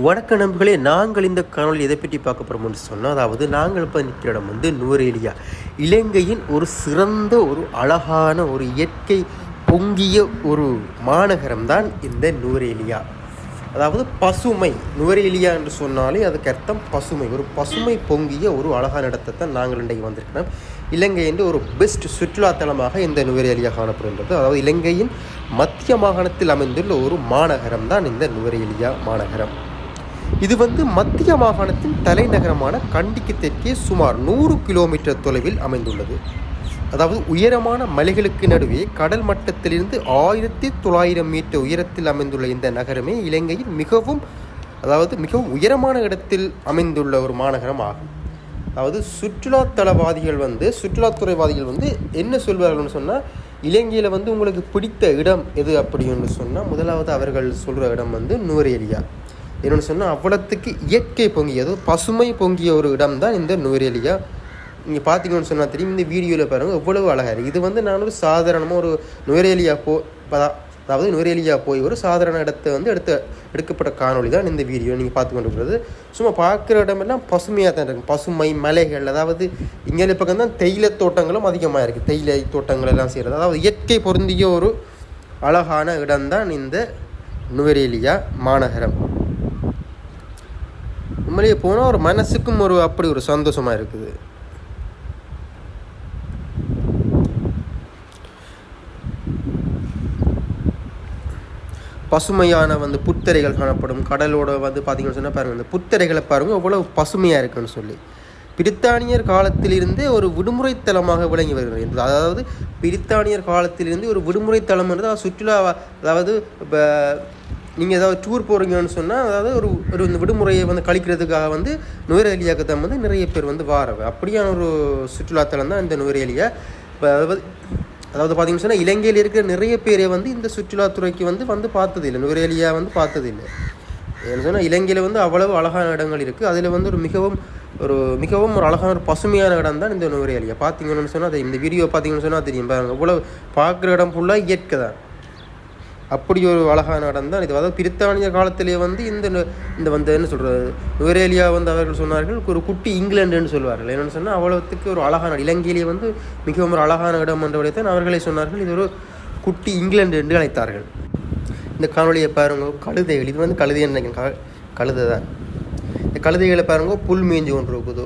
வணக்க நண்பர்களே நாங்கள் இந்த காணொலி எதை பற்றி பார்க்க போகிறோம்னு சொன்னால் அதாவது நாங்கள் இப்போ நிற்கிற இடம் வந்து நுவரேலியா. இலங்கையின் ஒரு சிறந்த ஒரு அழகான ஒரு இயற்கை பொங்கிய ஒரு மாநகரம் தான் இந்த நுவரேலியா. அதாவது பசுமை நுவரேலியா என்று சொன்னாலே அதுக்கு அர்த்தம் பசுமை. ஒரு பசுமை பொங்கிய ஒரு அழகான இடத்தை தான் நாங்கள் இன்றைக்கு வந்திருக்கிறோம். இலங்கை என்று ஒரு பெஸ்ட் சுற்றுலாத்தலமாக இந்த நுவரேலியா காணப்படுகின்றது. அதாவது இலங்கையின் மத்திய மாகாணத்தில் அமைந்துள்ள ஒரு மாநகரம் தான் இந்த நுவரேலியா மாநகரம். இது வந்து மத்திய மாகாணத்தின் தலைநகரமான கண்டிக்கு தெற்கே சுமார் நூறு கிலோமீட்டர் தொலைவில் அமைந்துள்ளது. அதாவது உயரமான மலைகளுக்கு நடுவே கடல் மட்டத்திலிருந்து ஆயிரத்தி தொள்ளாயிரம் மீட்டர் உயரத்தில் அமைந்துள்ள இந்த நகரமே இலங்கையில் மிகவும் அதாவது மிகவும் உயரமான இடத்தில் அமைந்துள்ள ஒரு மாநகரம் ஆகும். அதாவது சுற்றுலாத்தலவாதிகள் வந்து சுற்றுலாத்துறைவாதிகள் வந்து என்ன சொல்வார்கள்னு சொன்னால் இலங்கையில் வந்து உங்களுக்கு பிடித்த இடம் எது அப்படின்னு சொன்னால் முதலாவது அவர்கள் சொல்கிற இடம் வந்து நுவரேலியா. என்னென்னு சொன்னால் அவ்வளத்துக்கு இயற்கை பொங்கியது பசுமை பொங்கிய ஒரு இடம் தான் இந்த நுவரேலியா. நீங்கள் பார்த்தீங்கன்னு சொன்னால் தெரியும் இந்த வீடியோவில் பாருங்கள் எவ்வளவு அழகாக இருக்குது இது வந்து நான் ஒரு சாதாரணமாக ஒரு நுவரேலியா போ அதாவது நுவரேலியா போய் ஒரு சாதாரண இடத்தை வந்து எடுத்த எடுக்கப்பட்ட காணொலி தான் இந்த வீடியோ நீங்கள் பார்த்து கொண்டு இருக்கிறது சும்மா பார்க்குற இடமெல்லாம் பசுமையாக தான் இருக்கும் பசுமை மலைகள் அதாவது இங்கே பக்கம் தான் தேயிலை தோட்டங்களும் அதிகமாக இருக்குது தேயிலை தோட்டங்கள் எல்லாம் செய்கிறது அதாவது இயற்கை பொருந்திய ஒரு அழகான இடம்தான் இந்த நுவரேலியா மாநகரம். உண்மையிலேயே போனால் ஒரு மனசுக்கும் ஒரு அப்படி ஒரு சந்தோஷமாக இருக்குது. பசுமையான வந்து புத்தரைகள் காணப்படும். கடலோட வந்து பார்த்தீங்கன்னு சொன்னால் பாருங்கள் இந்த புத்தரைகளை பாருங்கள் அவ்வளோ பசுமையாக இருக்குன்னு சொல்லி. பிரித்தானியர் காலத்திலிருந்தே ஒரு விடுமுறை தலமாக விளங்கி வருகிறது. அதாவது பிரித்தானியர் காலத்திலிருந்து ஒரு விடுமுறை தலம் என்றது சுற்றுலா அதாவது இப்போ நீங்கள் ஏதாவது டூர் போகிறீங்கன்னு சொன்னால் அதாவது ஒரு ஒரு இந்த விடுமுறையை வந்து கழிக்கிறதுக்காக வந்து நுவரேலியாவுக்கு தான் வந்து நிறைய பேர் வந்து வாரவை. அப்படியான ஒரு சுற்றுலாத்தலம் தான் இந்த நுவரேலியா. இப்போ அதாவது அதாவது பார்த்தீங்கன்னு சொன்னால் இலங்கையில் இருக்கிற நிறைய பேரை வந்து இந்த சுற்றுலாத்துறைக்கு வந்து வந்து பார்த்ததில்லை. நுவரேலியா வந்து பார்த்ததில்லை. என்ன சொன்னால் இலங்கையில் வந்து அவ்வளவு அழகான இடங்கள் இருக்குது அதில் வந்து ஒரு மிகவும் ஒரு மிகவும் ஒரு அழகான ஒரு பசுமையான இடம் தான் இந்த நுவரேலியா. பார்த்தீங்கன்னு சொன்னால் அது இந்த வீடியோ பார்த்தீங்கன்னு சொன்னால் தெரியும். பாருங்க இவ்வளவு பார்க்குற இடம் ஃபுல்லாக இயற்கை தான். அப்படி ஒரு அழகாக இடம் தான் இது அதாவது பிரித்தானிய காலத்திலே வந்து இந்த இந்த வந்து என்ன சொல்கிறது நுவரேலியா வந்து அவர்கள் சொன்னார்கள் ஒரு குட்டி இங்கிலாண்டுன்னு சொல்வார்கள். என்னென்னு சொன்னால் அவ்வளோத்துக்கு ஒரு அழகான இலங்கையிலே வந்து மிகவும் ஒரு அழகான இடம் என்றவரைத்தான் அவர்களே சொன்னார்கள். இது ஒரு குட்டி இங்கிலாந்து என்று அழைத்தார்கள். இந்த காணொலியை பாருங்க கழுதைகள். இது வந்து கழுதை நினைக்கிறேன் க கழுதை தான் இந்த கழுதைகளை பாருங்க புல் மேய்ஞ்சு கொண்டு இருக்குது.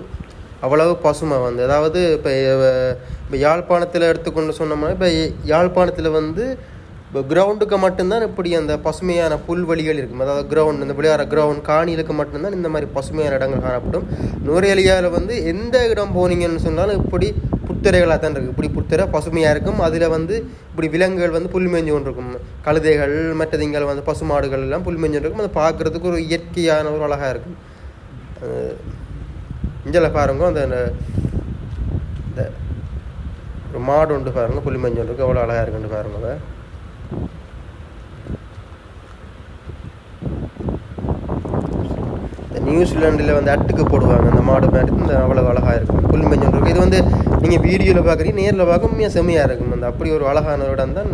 அவ்வளவு பசுமை வந்து. அதாவது இப்போ இப்போ யாழ்ப்பாணத்தில் எடுத்துக்கொண்டு சொன்னோம்னா இப்போ யாழ்ப்பாணத்தில் வந்து இப்போ கிரவுண்டுக்கு மட்டும்தான் இப்படி அந்த பசுமையான புல்வெளிகள் இருக்கும். அதாவது கிரவுண்ட் இந்த விளையாடுற கிரவுண்ட் காணிகளுக்கு மட்டும்தான் இந்த மாதிரி பசுமையான இடங்கள் காணப்படும். நுரையலியாவில் வந்து எந்த இடம் போனீங்கன்னு சொன்னாலும் இப்படி புத்தரைகளாக தான் இருக்குது இப்படி புத்தரை பசுமையாக இருக்கும். அதில் வந்து இப்படி விலங்குகள் வந்து புல் மேஞ்சு கொண்டு இருக்கும் கழுதைகள் மற்றதுங்கள் வந்து பசுமாடுகள் எல்லாம் புல் மேஞ்சு இருக்கும் அதை பார்க்குறதுக்கு ஒரு இயற்கையான ஒரு அழகாக இருக்கும். இஞ்சலை பாருங்க அந்த இந்த ஒரு மாடு உண்டு பாருங்க புல் மேஞ்சு கொண்டு இருக்கு எவ்வளோ அழகாக இருக்குன்னு பாருங்க. அதை. நியூசிலாண்டில் வந்து அட்டுக்கு போடுவாங்க. அந்த மாடு மாதிரி இந்த அவ்வளோ அழகாக இருக்கும். புல் இருக்கும் இது வந்து நீங்கள் வீடியோவில் பார்க்குறீங்க நேரில் பார்க்க உண்மையாக செம்மையாக இருக்கும். அந்த அப்படி ஒரு அழகான இடம் தான்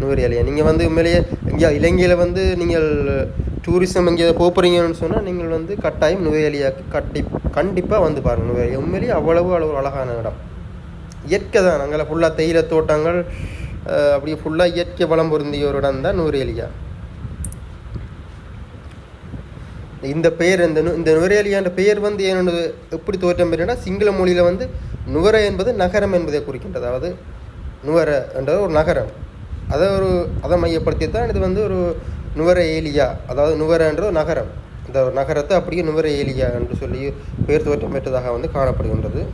நுவரேலியா நீங்கள் வந்து உண்மையிலேயே இங்கே இலங்கையில் வந்து நீங்கள் டூரிசம் இங்கே போகிறீங்கன்னு சொன்னால் நீங்கள் வந்து கட்டாயம் நுவரேலியாவுக்கு கட்டி கண்டிப்பாக வந்து பாருங்கள் நுவரேலியா உண்மையிலேயே அவ்வளவு அளவு அழகான இடம். இயற்கை தான். அங்கே ஃபுல்லாக தேயிலை தோட்டங்கள் அப்படியே ஃபுல்லாக இயற்கை வளம் பொருந்திய ஒரு இடம் தான் நுவரேலியா இந்த பெயர் இந்த நு- இந்த நுவரேலியான்ற பெயர் வந்து என்னோட எப்படி தோற்றம் பெறுனா சிங்கள மொழியில் வந்து நுவர என்பது நகரம் என்பதை குறிக்கின்றது. அதாவது நுவர என்றது ஒரு நகரம். அதை ஒரு அதை மையப்படுத்தி தான் இது வந்து ஒரு நுவர ஏலியா அதாவது நுவர என்ற ஒரு நகரம். இந்த ஒரு நகரத்தை அப்படியே நுவர ஏலியா என்று சொல்லி பெயர் தோற்றம் பெற்றதாக வந்து காணப்படுகின்றது.